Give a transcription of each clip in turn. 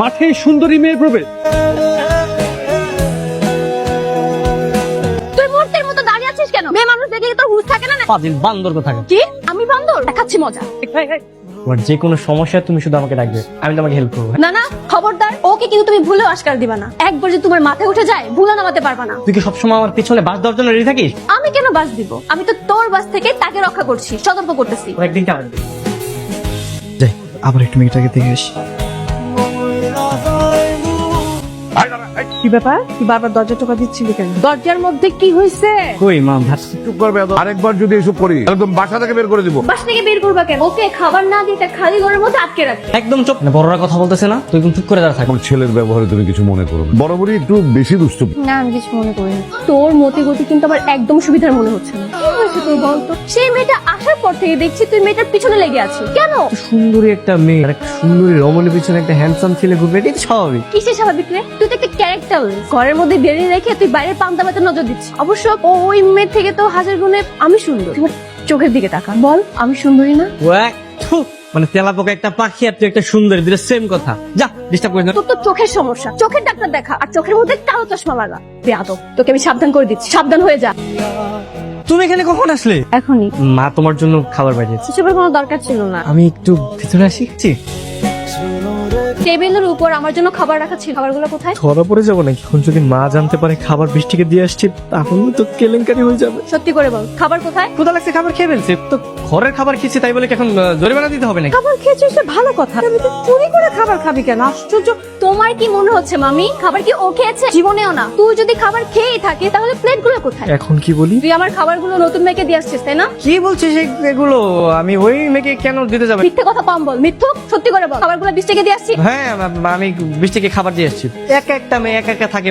মাঠে সুন্দরী মেয়ের প্রবেশ। তুই মূর্তির মতো দাঁড়িয়ে আছিস কেন? মেয়ে মানুষ দেখলে তোর হুঁশ থাকে না পাদিল বান্দর থাকে কি? আমি বান্দর? দেখাচ্ছি মজা। তোমার যে কোনো সমস্যা তুমি শুধু আমাকে ডাকবে আমি তোমাকে হেল্প করব। না না খবরদার ওকে কিন্তু তুমি ভুলেও আশকার দিবা না। একবার যে তোমার মাথায় উঠে যায় ভুলে নামাতে পারবা না। তুই কি সবসময় আমার পিছনে বাস দেওয়ার জন্য রেডি থাকিস? আমি কেন বাস দিব? আমি তো তোর বাস থেকে তাকে রক্ষা করছি সতর্ক করতেছি। একদিন আবার একটু মেয়েটাকে দেখে আসি। কি ব্যাপার? তুই বারবার দরজা টোকা দিচ্ছিলি কেন? দরজার মধ্যে কি হয়েছে কই মা? চুপ করবে আরেকবার যদি এসব করি একদম বাসা থেকে বের করে দিব। বাস থেকে বের করবা কেন? ওকে খাবার না দিয়ে তার খালি ঘরের মধ্যে আটকে রাখে। একদম চুপ। মানে বড়রা কথা বলতেছে না তুই চুপ করে দাঁড়া থাক। আমার ছেলের ব্যবহারে তুমি কিছু মনে করো না। বরাবরই একটু বেশি দুষ্ট। না আমি কিছু মনে করি না তোর মতি গতি কিন্তু আমার একদম সুবিধার মনে হচ্ছে না। কি হয়েছে তোর বলতো সেই মেয়েটা আসার পর থেকে দেখছি তুই মেয়েটার পিছনে লেগে আছিস। কেন? সুন্দরী একটা মেয়ে আর একটা সুন্দরী রমণীর পিছনে একটা হ্যান্ডসাম ছেলে ঘুরবে এটাই তো স্বাভাবিক? কিসে স্বাভাবিক রে? তুই তো একটা ক্যারেক্টার ঘরের মধ্যে বেরিয়ে রেখে তুই বাইরের পান্তাবাতে নজর দিচ্ছিস। অবশ্য ওই মেয়ের থেকে তো হাজার গুণে আমি সুন্দর। চোখের দিকে তাকা। বল আমি সুন্দরী না? মানে তেলা পোকা একটা পাখি আর তুই একটা সুন্দরী দুটো সেম কথা। যা ডিস্টার্ব করিস না তোর তো চোখের সমস্যা। চোখের ডাক্তার দেখা আর চোখের মধ্যে কালো চশমা লাগা। বেয়াদব তোকে আমি সাবধান করে দিচ্ছি। সাবধান হয়ে যা। তুমি এখানে কখন আসলে? এখনই। মা তোমার জন্য খাবার পাঠিয়েছে। সেসবের কোনো দরকার ছিল না। আমি একটু ভিতরে আসি। টেবিলের উপর আমার জন্য খাবার রাখা ছিল। খাবারগুলো কোথায়? ধরা পড়ে যাব নাকি? এখন যদি মা জানতে পারে খাবার বৃষ্টিকে দিয়ে আসছি তখন তো কেলেঙ্কারি হয়ে যাবে। সত্যি করে বল খাবার কোথায়? ক্ষুধা লাগছে খাবার খেয়ে ফেলছে। তো ঘরের খাবার খেয়েছি তাই বলে কি এখন আহ, জরিমানা দিতে হবে নাকি? খাবার খেয়েছিস সে ভালো কথা। আমি তো চুরি করে খাবার খাবি কেন? আশ্চর্য। তোমার কি মনে হচ্ছে মামি? খাবার কি ও খেয়েছে? জীবনেও না। তুই যদি খাবার খেয়েই থাকে তাহলে প্লেটগুলো কোথায়? এখন কি বলি? তুই আমার খাবারগুলো নতুন মেয়েকে দিয়ে আসছিস তাই না? কি বলছিস এগুলো? আমি ওই মেয়েকে কেন দিতে যাবে? মিথ্যে কথা কম বল মিথ্যু সত্যি করে বল। খাবারগুলো বিশ টাকা দিয়ে আসছি। হ্যাঁ আমি বৃষ্টিকে খাবার দিয়ে এসেছি। এক একটা মেয়ে এক একা থাকে।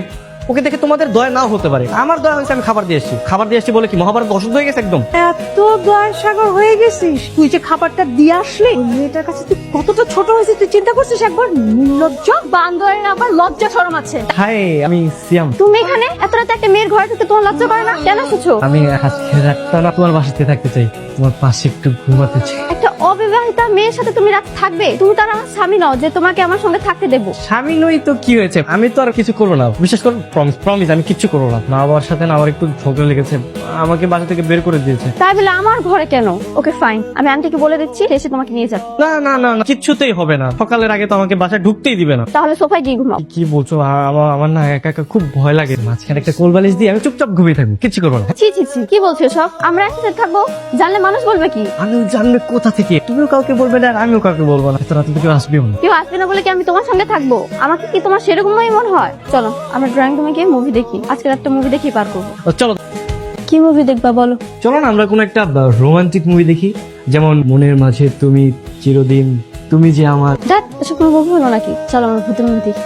ওকে দেখে তোমাদের দয়া নাও হতে পারে। আমার দয়া হয়েছে আমি খাবার দিয়ে এসেছি। খাবার দিয়ে এসেছি বলে কি মহাভারত অসুস্থ হয়ে গেছে একদম? এত দয়ার সাগর হয়ে গেছিস। তুই যে খাবারটা দিয়ে আসলি মেয়েটার কাছে তুই কতটা ছোট হয়েছিস তুই চিন্তা করছিস একবার? নির্লজ্জ বান্দরের আবার লজ্জা শরম আছে। হাই আমি সিয়াম। তুমি এখানে? এত রাতে একটা মেয়ের ঘরে ঢুকে তোমার লজ্জা করে না? কেন এসেছ? আমি আজকে রাতটা না তোমার বাসাতে থাকতে চাই। তোমার পাশে একটু ঘুমাতে চাই। একটা মেয়ের সাথে তুমি রাত থাকবে। তুমি তার আমার স্বামী নও যে তোমাকে আমার সঙ্গে থাকতে দেবো। স্বামী নই তো কি হয়েছে? আমি তো আর কিছু করব না। বিশেষ করে প্রমিস প্রমিস আমি কিচ্ছু করব না। মা বাবার সাথে না আমার একটু ঝগড়া লেগেছে। আমাকে বাসা থেকে বের করে দিয়েছে। তাই বলে আমার ঘরে কেন? ওকে ফাইন আমি আন্টিকে বলে দিচ্ছি এসে তোমাকে নিয়ে যাবে। না না না না, কিচ্ছুতেই হবে না। সকালের আগে তো আমাকে বাসায় ঢুকতেই দিবে না। তাহলে সোফায় গিয়ে ঘুমাও। কি বলছো? আ- আমার আমার না একা একা খুব ভয় লাগে। মাঝখানে একটা কোল বালিশ দিয়ে আমি চুপচাপ ঘুমিয়ে থাকব কিচ্ছু করব না। ছি ছি ছি কি বলছো সব আমরা একসাথে থাকব? জানলে মানুষ বলবে কি? আমি জানলে কোথা থেকে? তুমিও কাউকে বলবে না আর আমিও কাউকে বলব না। এত রাতে তো কেউ আসবেও না। কেউ আসবে না বলে কি আমি তোমার সঙ্গে থাকব? আমাকে কি তোমার সেরকমই মনে হয়? চলো আমরা ড্রয়িং রুমে গিয়ে মুভি দেখি। আজকে একটা মুভি দেখি পার করব। ও, চলো। কি মুভি দেখবা বলো? চলো না আমরা কোনো একটা রোমান্টিক মুভি দেখি। যেমন মনের মাঝে তুমি চিরদিন তুমি যে আমার দেখ এসব কোনো হলো নাকি? চলো আমরা ভূতের মুভি দেখি।